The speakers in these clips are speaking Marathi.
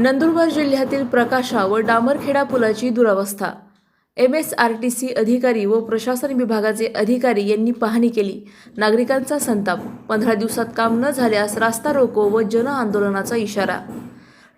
नंदुरबार जिल्ह्यातील प्रकाशा व डामरखेडा पुलाची दुरावस्था. M S R T C अधिकारी व प्रशासन विभागाचे अधिकारी यांनी पाहणी केली. नागरिकांचा संताप. पंधरा दिवसात काम न झाल्यास रास्ता रोको व जन आंदोलनाचा इशारा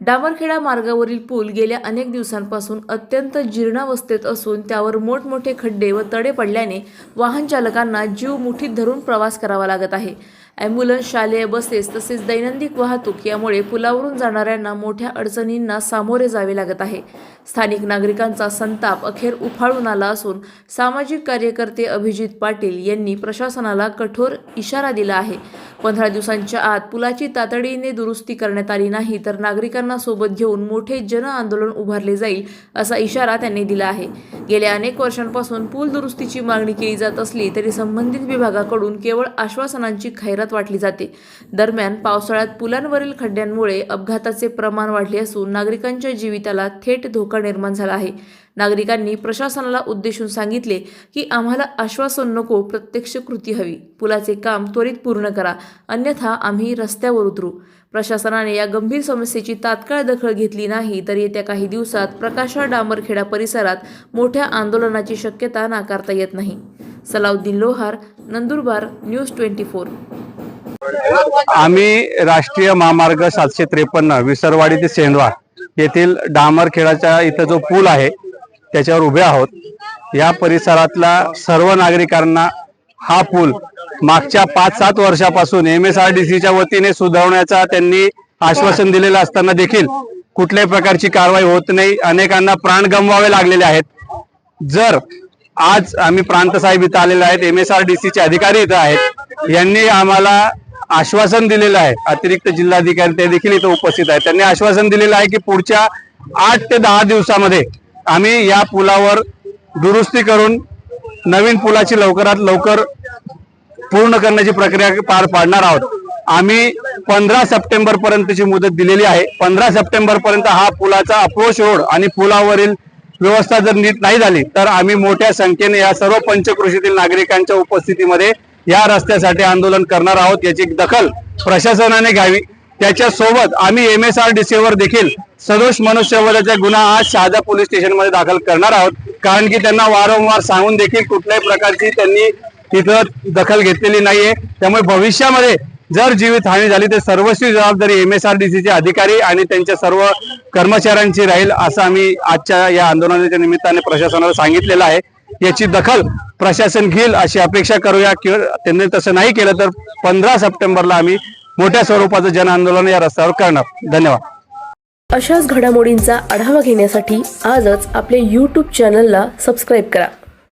डामरखेडा मार्गावरील पूल गेल्या अनेक दिवसांपासून अत्यंत जीर्णावस्थेत असून त्यावर मोठमोठे खड्डे व तडे पडल्याने वाहन चालकांना जीव मुठीत धरून प्रवास करावा लागत आहे. ॲम्ब्युलन्स शालेय बसेस तसेच दैनंदिन वाहतूक यामुळे पुलावरून जाणाऱ्यांना मोठ्या अडचणींना सामोरे जावे लागत आहे. स्थानिक नागरिकांचा संताप अखेर उफाळून आला असून सामाजिक कार्यकर्ते अभिजित पाटील यांनी प्रशासनाला कठोर इशारा दिला आहे. पंधरा दिवसांच्या आत पुलाची तातडीने दुरुस्ती करण्यात आली नाही तर नागरिकांना सोबत घेऊन मोठे जन आंदोलन उभारले जाईल असा इशारा त्यांनी दिला आहे. गेल्या अनेक वर्षांपासून पूल दुरुस्तीची मागणी केली जात असली तरी संबंधित विभागाकडून केवळ आश्वासनांची खैरात वाटली जाते. दरम्यान पावसाळ्यात पुलांवरील खड्ड्यांमुळे अपघाताचे प्रमाण वाढले असून नागरिकांच्या जीविताला थेट धोका निर्माण झाला आहे. नागरिकांनी प्रशासनाला उद्देशून सांगितले की आम्हाला आश्वासन नको प्रत्यक्ष कृती हवी. पुलाचे काम त्वरित पूर्ण करा. अन्यथा आम्ही रस्त्यावर उतरू. प्रशासनाने या गंभीर समस्येची तात्काळ दखल घेतली नाही तर येत्या काही दिवसात प्रकाशा डांबरखेडा परिसरात मोठ्या आंदोलनाची शक्यता नाकारता येत नाही. Salauddin Lohar Nandurbar news twenty four. आम्ही राष्ट्रीय महामार्ग सातशे त्रेपन्न विसरवाडी ते सेंधवा येथील डामरखेडाच्या इथं जो पूल आहे त्याच्यावर उभे आहोत. या परिसरातल्या सर्व नागरिकांना हा पूल मागच्या पाच सात वर्षापासून एम एस आर डी सीच्या वतीने सुधारण्याचा त्यांनी आश्वासन दिलेलं असताना देखील कुठल्याही प्रकारची कारवाई होत नाही. अनेकांना प्राण गमवावे लागलेले आहेत. जर आज आम्ही प्रांत साहेब इथं आलेले आहेत एम एस आर डी सीचे अधिकारी इथं आहेत यांनी आम्हाला आश्वासन दिलेलं आहे. अतिरिक्त जिल्हाधिकारी ते देखील इथं उपस्थित आहेत. त्यांनी आश्वासन दिलेलं आहे की पुढच्या आठ ते दहा दिवसामध्ये आम्ही या पुलावर दुरुस्ती करून नवीन पुलाची लवकरात लवकर पूर्ण करण्याची प्रक्रिया पार पाडणार आहोत. आम्ही पंधरा सप्टेंबर पर्यंतची मुदत दिलेली आहे. पंधरा सप्टेंबर पर्यंत हा पुलाचा अप्रोच रोड आणि पुलावरील व्यवस्था जर नीट नाही झाली तर आम्ही मोठ्या संख्येने या सर्व पंचकृषीतील नागरिकांच्या उपस्थितीमध्ये या रस्त्यासाठी आंदोलन करणार आहोत याची दखल प्रशासनाने घ्यावी. त्याच्यासोबत आम्ही M S R D C वर देखील सदोष मनुष्यवधाचा गुन्हा आज शहादा पोलीस स्टेशनमध्ये दाखल करणार आहोत. कारण की त्यांना वारंवार सांगून देखील कुठल्याही प्रकारची त्यांनी तिथं दखल घेतलेली नाहीये. त्यामुळे भविष्यामध्ये जर जीवित हानी झाली तर सर्वस्वी जबाबदारी एम एस आर डी सीचे अधिकारी आणि त्यांच्या सर्व कर्मचाऱ्यांची राहील असं आम्ही आजच्या या आंदोलनाच्या निमित्ताने प्रशासनाला सांगितलेलं आहे. याची दखल प्रशासन घेईल अशी अपेक्षा करूया किंवा त्यांनी तसं नाही केलं तर पंधरा सप्टेंबरला आम्ही मोठ्या स्वरूपाचं जन आंदोलन या रस्त्यावर करणार. धन्यवाद. अशाच घडामोडींचा आढावा घेण्यासाठी आजच आपल्या यूट्यूब चॅनलला सबस्क्राईब करा.